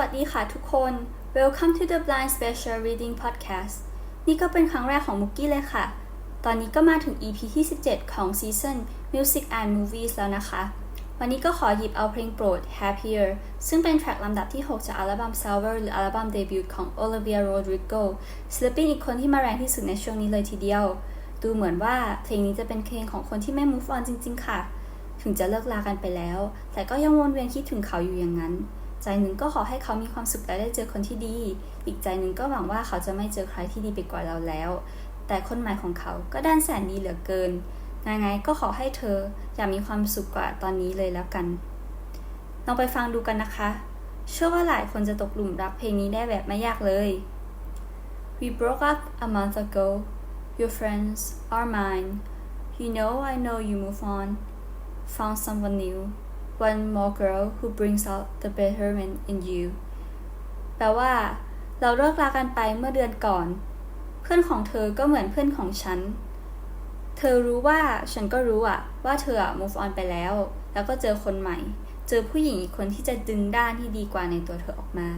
วัสดีค่ะทุกคน Welcome to the Blind Special Reading Podcast นี่ก็เป็นครั้งแรกของมุกกี้เลยค่ะ ตอนนี้ก็มาถึง EP ที่ 17 ของซีซัน Music and Movies แล้วนะคะ วันนี้ก็ขอหยิบเอาเพลงโปรด Happier ซึ่งเป็นแทร็กลำดับที่ 6 จากอัลบั้ม Sour หรืออัลบั้มเดบิวต์ของ Olivia Rodrigo ศิลปินอีกคนที่มาแรงที่สุดในช่วงนี้เลยทีเดียว ดูเหมือนว่าเพลงนี้จะเป็นเพลงของคนที่ไม่ move on จริง ๆ ค่ะ ถึงจะเลิกลากันไปแล้ว แต่ก็ยังวนเวียนคิดถึงเขาอยู่อย่างนั้น ใจหนึ่งก็ขอให้เขามีความสุขและได้เจอคนที่ดี อีกใจหนึ่งก็หวังว่าเขาจะไม่เจอใครที่ดีไปกว่าเราแล้ว แต่คนใหม่ของเขาก็ด้านแสนดีเหลือเกินยังไงก็ขอให้เธออย่ามีความสุขกว่าตอนนี้เลยแล้วกันลองไปฟังดูกันนะคะ เชื่อว่าหลายคนจะตกหลุมรักเพลงนี้ได้แบบไม่ยากเลย We broke up a month ago Your friends are mine You know I know you move on Found someone new One more girl who brings out the betterment in you แปลว่า เราเลิกลากันไปเมื่อเดือนก่อน เพื่อนของเธอก็เหมือนเพื่อนของฉัน เธอรู้ว่าฉันก็รู้อะว่าเธออะ move on ไปแล้ว แล้วก็เจอคนใหม่ เจอผู้หญิงอีกคนที่จะดึงด้านที่ดีกว่าในตัวเธอออกมา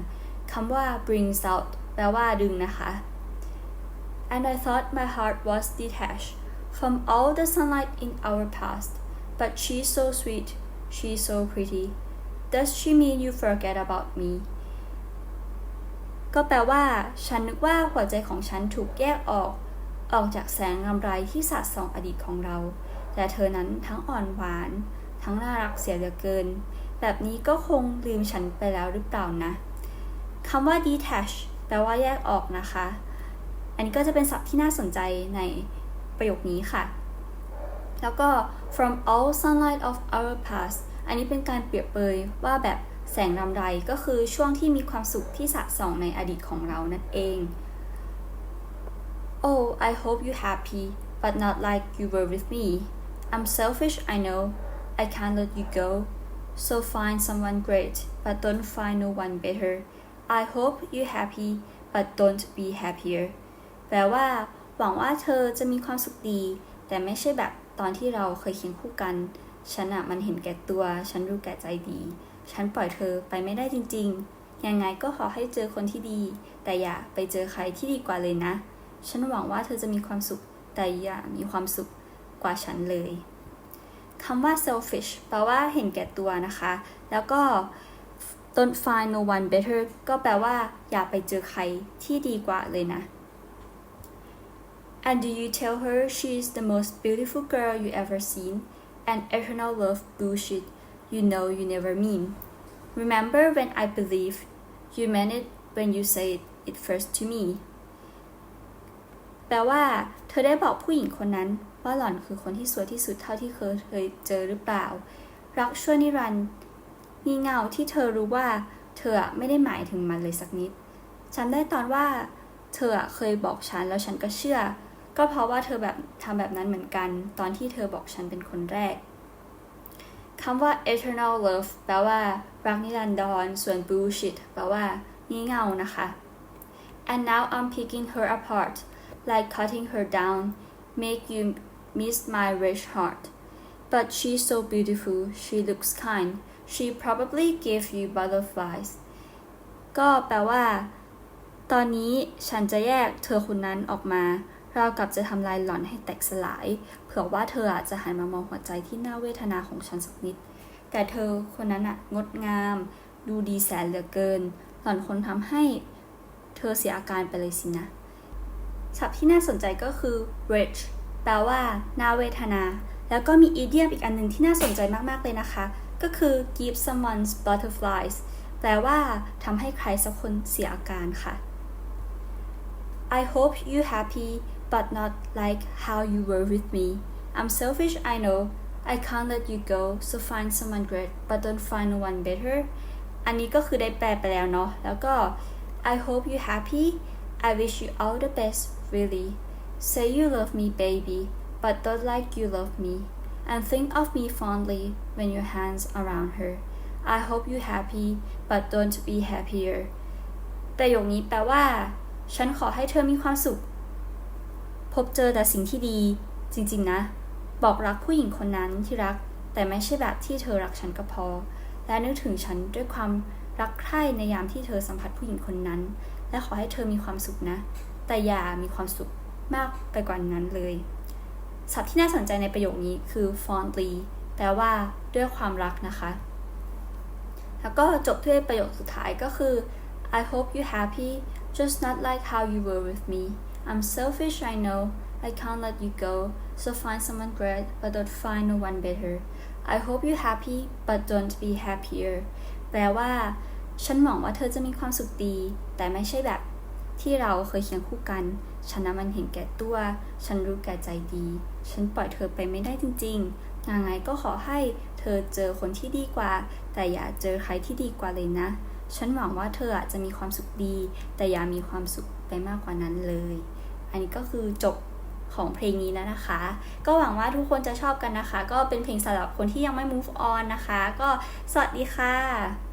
คำว่า brings out แปลว่าดึงนะคะ and I thought my heart was detached from all the sunlight in our past but she's so sweet she's so pretty does she mean you forget about me ก็แปลว่า ฉันนึกว่าหัวใจของฉันถูกแยกออก ออกจากแสงรำไรที่สาดส่องอดีตของเรา แต่เธอนั้นทั้งอ่อนหวาน ทั้งน่ารักเสียเหลือเกิน แบบนี้ก็คงลืมฉันไปแล้วหรือเปล่านะคำว่า detach แปลว่าแยกออกนะคะ อันนี้ก็จะเป็นศัพท์ที่น่าสนใจในประโยคนี้ค่ะ แล้วก็ from all sunlight of our past อันนี้เป็นการเปรียบเปยว่าแบบแสงรำไรก็คือช่วงที่มีความสุขที่สะส่องในอดีตของเรานั่นเอง Oh I hope you happy but not like you were with me I'm selfish I know I can't let you go so find someone great but don't find no one better I hope you happy but don't be happier แปลว่า หวังว่าเธอจะมีความสุขดี แต่ไม่ใช่แบบ ตอนที่เราเคยเคียงคู่กัน ฉันอะมันเห็นแก่ตัว ฉันรู้แก่ใจดี ฉันปล่อยเธอไปไม่ได้จริง ๆ ยังไงก็ขอให้เจอคนที่ดี แต่อย่าไปเจอใครที่ดีกว่าเลยนะ ฉันหวังว่าเธอจะมีความสุข แต่อย่ามีความสุขกว่าฉันเลยคำว่า selfish แปลว่าเห็นแก่ตัวนะคะ แล้วก็ don't find no one better ก็แปลว่าอย่าไปเจอใครที่ดีกว่าเลยนะ And do you tell her she is the most beautiful girl you ever seen? And eternal love bullshit you know you never mean. Remember when I believed you meant it when you said it first to me. แปลว่า เธอได้บอกผู้หญิงคนนั้น ว่าหล่อนคือคนที่สวยที่สุดเท่าที่เคยเคยเจอหรือเปล่า รักชั่วนิรันดร์งี่เงาที่เธอรู้ว่า เธอไม่ได้หมายถึงมันเลยสักนิดจำได้ตอนว่า เธอเคยบอกฉันแล้วฉันก็เชื่อ ก็เพราะว่าเธอแบบทำแบบนั้นเหมือนกัน ตอนที่เธอบอกฉันเป็นคนแรกคำว่า eternal love แปลว่า รักนิรันดร ส่วน bullshit แปลว่างี่เง่านะคะ and now I'm picking her apart like cutting her down make you miss my rich heart but she's so beautiful she looks kind she probably gave you butterflies ก็แปลว่า ตอนนี้ฉันจะแยกเธอคนนั้นออกมา เรากับจะทำลายหล่อนให้แตกสลาย เผื่อว่าเธออาจจะหันมามองหัวใจที่น่าเวทนาของฉันสักนิด แต่เธอคนนั้นอะงดงาม ดูดีแสนเหลือเกิน หล่อนคนทำให้เธอเสียอาการไปเลยสินะศัพท์ที่น่าสนใจก็คือ rich แปลว่าน่าเวทนา แล้วก็มีอีเดียมอีกอันหนึ่งที่น่าสนใจมาก ๆ เลยนะคะ ก็คือ give someone butterflies แปลว่าทำให้ใครสักคนเสียอาการค่ะ I hope you happy but not like how you were with me I'm selfish I know I can't let you go so find someone great but don't find no one better อันนี้ก็คือได้แปลไปแล้วเนาะ แล้วก็ I hope you happy I wish you all the best really say you love me baby but don't like you love me and think of me fondly when your hands around her I hope you happy but don't be happier ประโยคนี้แปลว่า ฉันขอให้เธอมีความสุข พบเจอแต่สิ่งที่ดี จริงๆนะ บอกรักผู้หญิงคนนั้นที่รัก แต่ไม่ใช่แบบที่เธอรักฉันก็พอ และนึกถึงฉันด้วยความรักใคร่ในยามที่เธอสัมผัสผู้หญิงคนนั้น และขอให้เธอมีความสุขนะ แต่อย่ามีความสุขมากไปกว่านั้นเลยศัพท์ที่น่าสนใจในประโยคนี้คือ fondly แปลว่าด้วยความรักนะคะ แล้วก็จบด้วยประโยคสุดท้ายก็คือ I hope you happy just not like how you were with me I'm selfish I know I can't let you go so find someone great but don't find no one better I hope you happy but don't be happier แปลว่า ฉันหวังว่าเธอจะมีความสุขดี แต่ไม่ใช่แบบ ที่เราเคยเคียงคู่กัน ฉันน่ะมันเห็นแก่ตัว ฉันรู้แก่ใจดี ฉันปล่อยเธอไปไม่ได้จริงๆยังไงก็ขอให้เธอเจอคนที่ดีกว่า แต่อย่าเจอใครที่ดีกว่าเลยนะ ฉันหวังว่าเธออจะมีความสุขดี แต่อย่ามีความสุขไปมากกว่านั้นเลย อันนี้ก็คือจบของเพลงนี้แล้วนะคะ ก็หวังว่าทุกคนจะชอบกันนะคะ ก็เป็นเพลงสำหรับคนที่ยังไม่ move on นะคะ ก็สวัสดีค่ะ